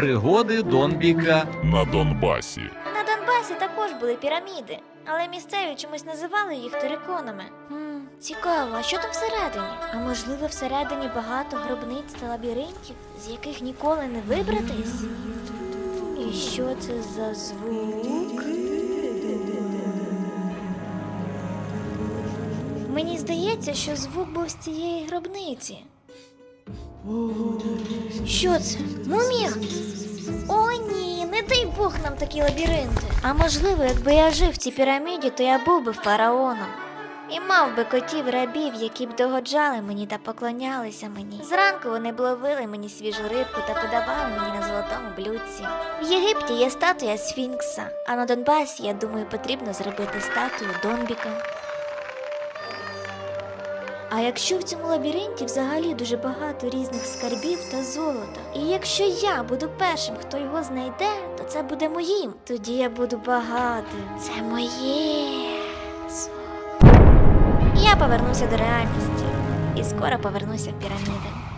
Пригоди Донбіка. на Донбасі. На Донбасі також були піраміди, але місцеві чомусь називали їх териконами. Хм, цікаво, а що там всередині? А можливо, всередині багато гробниць та лабіринтів, з яких ніколи не вибратись? І що це за звук? Мені здається, що звук був з цієї гробниці. Що це? Мумія? О, ні, не дай Бог нам такі лабіринти. А можливо, якби я жив в цій піраміді, то я був би фараоном. І мав би котів рабів, які б догоджали мені та поклонялися мені. Зранку вони б ловили мені свіжу рибку та подавали мені на золотому блюдці. В Єгипті є статуя Сфінкса, а на Донбасі, я думаю, потрібно зробити статую Донбіка. А якщо в цьому лабіринті взагалі дуже багато різних скарбів та золота, і якщо я буду першим, хто його знайде, то це буде моїм. Тоді я буду багатим. Це моє. Я повернуся до реальності і скоро повернуся в піраміди.